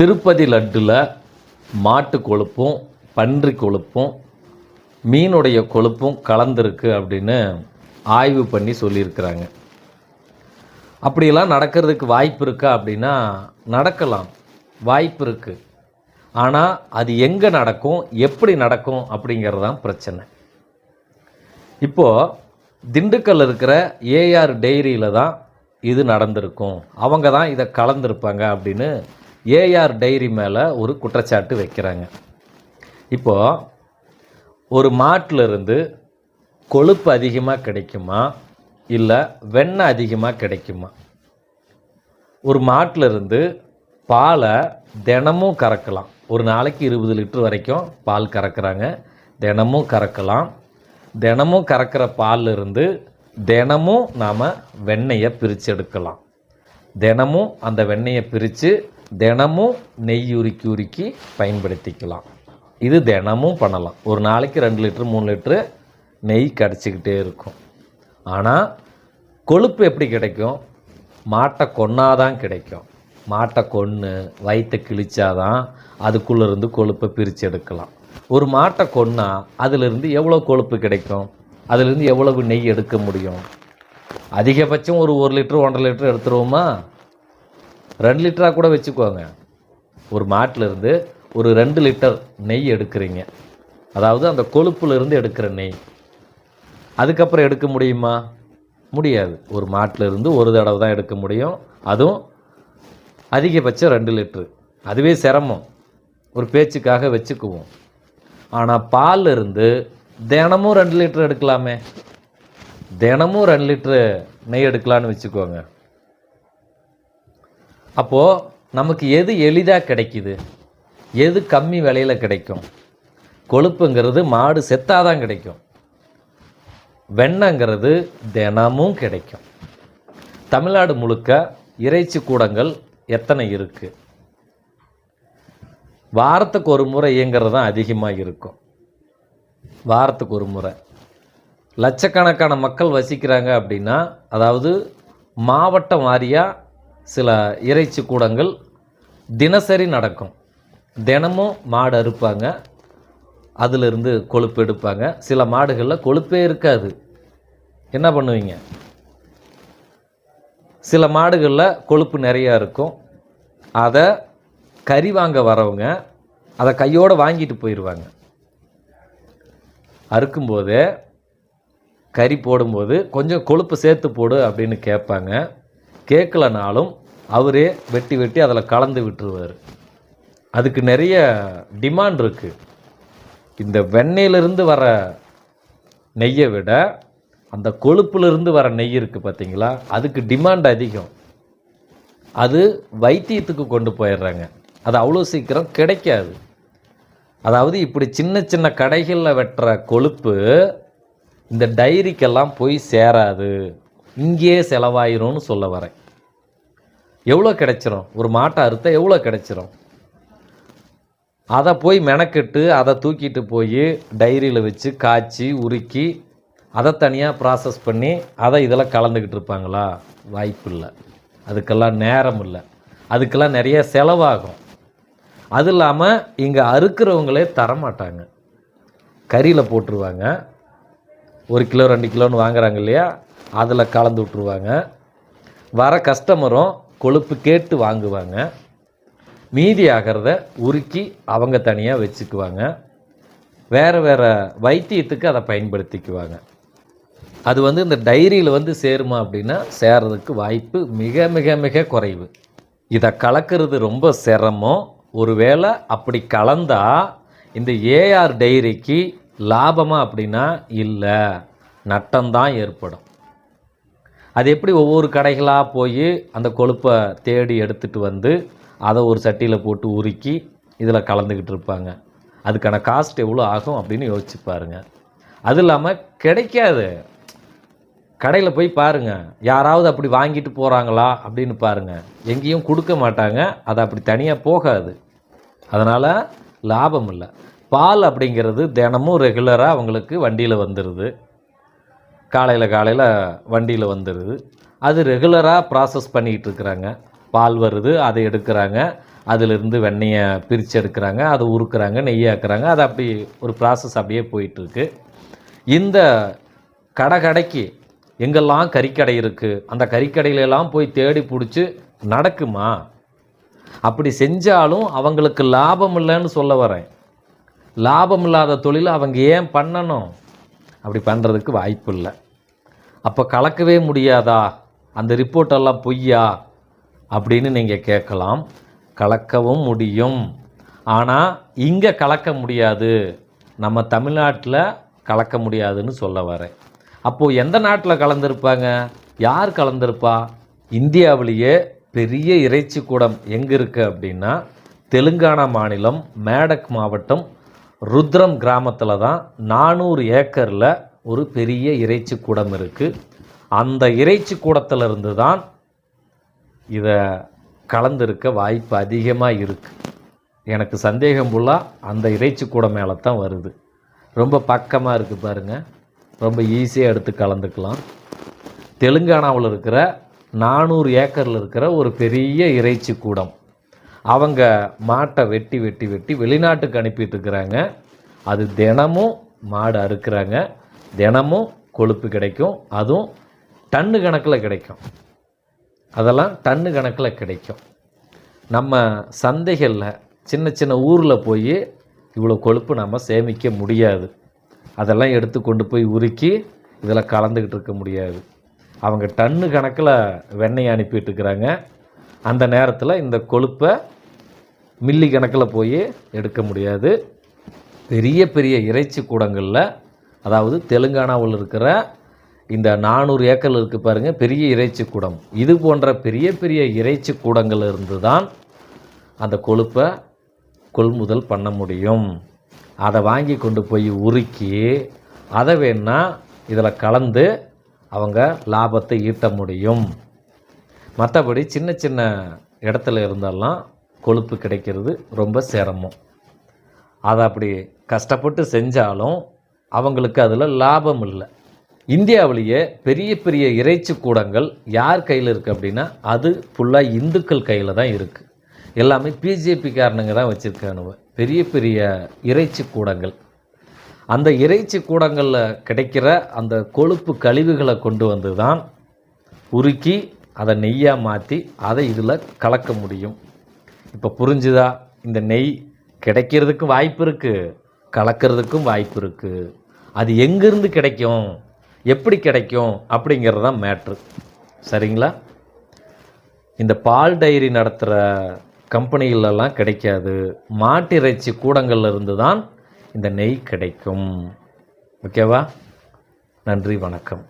திருப்பதி லட்டில் மாட்டு கொழுப்பும் பன்றி கொழுப்பும் மீனுடைய கொழுப்பும் கலந்துருக்கு அப்படின்னு ஆய்வு பண்ணி சொல்லியிருக்கிறாங்க. அப்படியெல்லாம் நடக்கிறதுக்கு வாய்ப்பு இருக்கா அப்படின்னா நடக்கலாம். வாய்ப்பு இருக்குது ஆனால் அது எங்கே நடக்கும் எப்படி நடக்கும் அப்படிங்கிறது தான் பிரச்சனை. இப்போது திண்டுக்கல் இருக்கிற ஏஆர் டெய்ரியில் தான் இது நடந்திருக்கும். அவங்க தான் இதை கலந்துருப்பாங்க அப்படின்னு ஏஆர் டைரி மேலே ஒரு குற்றச்சாட்டு வைக்கிறாங்க. இப்போது ஒரு மாட்டிலிருந்து கொழுப்பு அதிகமாக கிடைக்குமா? இல்லை வெண்ணெய் அதிகமாக கிடைக்குமா? ஒரு மாட்டிலிருந்து பாலை தினமும் கறக்கலாம். ஒரு நாளைக்கு இருபது லிட்டர் வரைக்கும் பால் கறக்கிறாங்க. தினமும் கறக்கலாம். தினமும் கறக்கிற பால்ல இருந்து தினமும் நாம் வெண்ணெயை பிரித்து எடுக்கலாம். தினமும் அந்த வெண்ணெயை பிரித்து தினமும் நெய் உருக்கி உருக்கி பயன்படுத்திக்கலாம். இது தினமும் பண்ணலாம். ஒரு நாளைக்கு ரெண்டு லிட்டரு மூணு லிட்டரு நெய் கிடச்சிக்கிட்டே இருக்கும். ஆனால் கொழுப்பு எப்படி கிடைக்கும்? மாட்டை கொன்னாதான் கிடைக்கும். மாட்டை கொன்று வயிற்றை கிழிச்சாதான் அதுக்குள்ளேருந்து கொழுப்பை பிரித்து எடுக்கலாம். ஒரு மாட்டை கொன்னா அதிலிருந்து எவ்வளோ கொழுப்பு கிடைக்கும்? அதிலிருந்து எவ்வளவு நெய் எடுக்க முடியும்? அதிகபட்சம் ஒரு ஒரு லிட்டர் ஒன்றரை லிட்டர் எடுத்துருவோமா? ரெண்டு லிட்டராக கூட வச்சுக்கோங்க. ஒரு மாட்டிலிருந்து ஒரு ரெண்டு லிட்டர் நெய் எடுக்கிறீங்க. அதாவது அந்த கொழுப்புலேருந்து எடுக்கிற நெய். அதுக்கப்புறம் எடுக்க முடியுமா? முடியாது. ஒரு மாட்டிலிருந்து ஒரு தடவை தான் எடுக்க முடியும். அதுவும் அதிகபட்சம் ரெண்டு லிட்ரு அதுவே சிரமம். ஒரு பேச்சுக்காக வச்சுக்குவோம். ஆனால் பால்ல இருந்து தினமும் ரெண்டு லிட்டர் எடுக்கலாமே. தினமும் ரெண்டு லிட்ரு நெய் எடுக்கலான்னு வச்சுக்கோங்க. அப்போது நமக்கு எது எளிதாக கிடைக்குது? எது கம்மி விலையில் கிடைக்கும்? கொழுப்புங்கிறது மாடு செத்தாதான் கிடைக்கும். வெண்ணங்கிறது தினமும் கிடைக்கும். தமிழ்நாடு முழுக்க இறைச்சி கூடங்கள் எத்தனை இருக்குது வாரத்துக்கு ஒரு முறை இயங்கிறது தான் அதிகமாக இருக்கும். வாரத்துக்கு ஒரு முறை. லட்சக்கணக்கான மக்கள் வசிக்கிறாங்க அப்படின்னா அதாவது மாவட்டம் வாரியாக சில இறைச்சி கூடங்கள் தினசரி நடக்கும். தினமும் மாடு அறுப்பாங்க. அதிலிருந்து கொழுப்பு எடுப்பாங்க. சில மாடுகளில் கொழுப்பே இருக்காது. என்ன பண்ணுவீங்க? சில மாடுகளில் கொழுப்பு நிறையா இருக்கும். அதை கறி வாங்க வரவங்க அதை கையோடு வாங்கிட்டு போயிடுவாங்க அறுக்கும்போது கறி போடும்போது கொஞ்சம் கொழுப்பு சேர்த்து போடு அப்படின்னு கேட்பாங்க. கேட்கலனாலும் அவரே வெட்டி வெட்டி அதில் கலந்து விட்டுருவார். அதுக்கு நிறைய டிமாண்ட் இருக்குது இந்த வெண்ணெயிலிருந்து வர நெய்யை விட அந்த கொழுப்புலேருந்து வர நெய் இருக்குது பார்த்தீங்களா? அதுக்கு டிமாண்ட் அதிகம். அது வைத்தியத்துக்கு கொண்டு போயிடுறாங்க. அது அவ்வளோ சீக்கிரம் கிடைக்காது. அதாவது இப்படி சின்ன சின்ன கடைகளில் வெட்டுற கொழுப்பு இந்த டைரிக்கெல்லாம் போய் சேராது. இங்கேயே செலவாயிரும்னு சொல்ல வரேன். எவ்வளோ கிடைச்சிரும்? ஒரு மாட்டை அறுத்தா எவ்வளோ கிடைச்சிரும்? அதை போய் மெனக்கெட்டு அதை தூக்கிட்டு போய் டைரியில் வச்சு காய்ச்சி உருக்கி அதை தனியாக ப்ராசஸ் பண்ணி அதை இதில் கலந்துக்கிட்டு இருப்பாங்களா? வாய்ப்பு இல்லை அதுக்கெல்லாம் நேரம் இல்லை. அதுக்கெல்லாம் நிறைய செலவாகும். அது இல்லாமல் இங்கே அறுக்கிறவங்களே தரமாட்டாங்க. கறியில் போட்டுருவாங்க. ஒரு கிலோ ரெண்டு கிலோன்னு வாங்குறாங்க இல்லையா? அதில் கலந்து விட்ருவாங்க வர கஸ்டமரும் கொழுப்பு கேட்டு வாங்குவாங்க. மீதி ஆகிறத உருக்கி அவங்க தனியாக வச்சுக்குவாங்க. வேறு வேறு வைத்தியத்துக்கு அதை பயன்படுத்திக்குவாங்க. அது வந்து இந்த டைரியில் வந்து சேருமா அப்படின்னா சேர்றதுக்கு வாய்ப்பு மிக மிக மிக குறைவு. இதை கலக்கிறது ரொம்ப சிரமம். ஒருவேளை அப்படி கலந்தால் இந்த ஏஆர் டைரிக்கு லாபமாக அப்படின்னா இல்லை நட்டம்தான் ஏற்படும். அது எப்படி ஒவ்வொரு கடைகளாக போய் அந்த கொழுப்பை தேடி எடுத்துகிட்டு வந்து அதை ஒரு சட்டியில் போட்டு உருக்கி இதில் கலந்துக்கிட்டு இருப்பாங்க. அதுக்கான காஸ்ட் எவ்வளோ ஆகும் அப்படின்னு யோசிச்சு பாருங்கள் அது இல்லாமல் கிடைக்காது. கடையில் போய் பாருங்கள் யாராவது அப்படி வாங்கிட்டு போகிறாங்களா அப்படின்னு பாருங்கள் எங்கேயும் கொடுக்க மாட்டாங்க. அது அப்படி தனியாக போகாது. அதனால் லாபம் இல்லை. பால் அப்படிங்கிறது தினமும் ரெகுலராக அவங்களுக்கு வண்டியில் வந்துடுது காலையில் காலையில் வண்டியில் வந்துடுது அது ரெகுலராக ப்ராசஸ் பண்ணிக்கிட்டு இருக்கிறாங்க. பால் வருது அதை எடுக்கிறாங்க. அதிலிருந்து வெண்ணெயை பிரித்து எடுக்கிறாங்க அதை உருக்குறாங்க நெய்யாக்குறாங்க அது அப்படி ஒரு ப்ராசஸ் அப்படியே போயிட்டுருக்கு. இந்த கடை கடைக்கு எங்கெல்லாம் கறிக்கடை இருக்குது அந்த கறிக்கடையில எல்லாம் போய் தேடி பிடிச்சி நடக்குமா? அப்படி செஞ்சாலும் அவங்களுக்கு லாபம் இல்லைன்னு சொல்ல வரேன். லாபம் இல்லாத தொழில் அவங்க ஏன் பண்ணணும்? அப்படி பண்ணுறதுக்கு வாய்ப்பு இல்லை. அப்போ கலக்கவே முடியாதா? அந்த ரிப்போர்ட்டெல்லாம் பொய்யா? அப்படின்னு நீங்கள் கேட்கலாம். கலக்கவும் முடியும். ஆனால் இங்கே கலக்க முடியாது. நம்ம தமிழ்நாட்டில் கலக்க முடியாதுன்னு சொல்ல வரேன். அப்போது எந்த நாட்டில் கலந்துருப்பாங்க? யார் கலந்துருப்பா? இந்தியாவிலேயே பெரிய இறைச்சி கூடம் எங்கே இருக்குது அப்படின்னா தெலுங்கானா மாநிலம் மேடக் மாவட்டம் ருத்ரம் கிராமத்தில் தான் நானூறு ஏக்கரில் ஒரு பெரிய இறைச்சி கூடம் இருக்குது அந்த இறைச்சி கூடத்திலிருந்து தான் இதை கலந்துருக்க வாய்ப்பு அதிகமாக இருக்குது எனக்கு சந்தேகம் ஃபுல்லாக அந்த இறைச்சி கூடம் மேலே தான் வருது. ரொம்ப பக்கமாக இருக்குது பாருங்கள் ரொம்ப ஈஸியாக எடுத்து கலந்துக்கலாம். தெலுங்கானாவில் இருக்கிற நானூறு ஏக்கரில் இருக்கிற ஒரு பெரிய இறைச்சி கூடம். அவங்க மாட்டை வெட்டி வெட்டி வெட்டி வெளிநாட்டுக்கு அனுப்பிட்டு இருக்கிறாங்க. அது தினமும் மாடு அறுக்கிறாங்க. தினமும் கொழுப்பு கிடைக்கும். அதுவும் டன்னு கணக்கில் கிடைக்கும். அதெல்லாம் டன்னு கணக்கில் கிடைக்கும். நம்ம சந்தைகளில் சின்ன சின்ன ஊரில் போய் இவ்வளோ கொழுப்பு நம்ம சேமிக்க முடியாது. அதெல்லாம் எடுத்து கொண்டு போய் உருக்கி இதில் கலந்துக்கிட்டு இருக்க முடியாது. அவங்க டன்னு கணக்கில் வெண்ணெய் அனுப்பிட்டு இருக்கிறாங்க. அந்த நேரத்தில் இந்த கொழுப்பை மில்லி கணக்கில் போய் எடுக்க முடியாது. பெரிய பெரிய இறைச்சி கூடங்களில் அதாவது தெலுங்கானாவில் இருக்கிற இந்த நானூறு ஏக்கர் இருக்குது பாருங்கள் பெரிய இறைச்சி கூடம். இது போன்ற பெரிய பெரிய இறைச்சி கூடங்கள் இருந்து தான் அந்த கொழுப்பை கொள்முதல் பண்ண முடியும். அதை வாங்கி கொண்டு போய் உருக்கி அதை வேணால் இதில் கலந்து அவங்க லாபத்தை ஈட்ட முடியும். மற்றபடி சின்ன சின்ன இடத்துல இருந்தெல்லாம் கொழுப்பு கிடைக்கிறது ரொம்ப சிரமம். அதை அப்படி கஷ்டப்பட்டு செஞ்சாலும் அவங்களுக்கு அதில் லாபம் இல்லை. இந்தியாவிலேயே பெரிய பெரிய இறைச்சி கூடங்கள் யார் கையில் இருக்குது அப்படின்னா அது ஃபுல்லாக இந்துக்கள் கையில் தான் இருக்குது எல்லாமே பிஜேபி காரணங்க தான் வச்சுருக்கானுவ. பெரிய பெரிய இறைச்சி கூடங்கள். அந்த இறைச்சி கூடங்களில் கிடைக்கிற அந்த கொழுப்பு கழிவுகளை கொண்டு வந்து தான் உருக்கி அதை நெய்யாக மாற்றி அதை இதில் கலக்க முடியும். இப்போ புரிஞ்சுதா? இந்த நெய் கிடைக்கிறதுக்கும் வாய்ப்பு இருக்குது கலக்கிறதுக்கும் வாய்ப்பு இருக்குது அது எங்கேருந்து கிடைக்கும் எப்படி கிடைக்கும் அப்படிங்கிறது தான் மேட்ரு. சரிங்களா? இந்த பால் டைரி நடத்துகிற கம்பெனிகளெல்லாம் கிடைக்காது. மாட்டிறைச்சி கூடங்கள்லருந்து தான் இந்த நெய் கிடைக்கும். ஓகேவா? நன்றி வணக்கம்.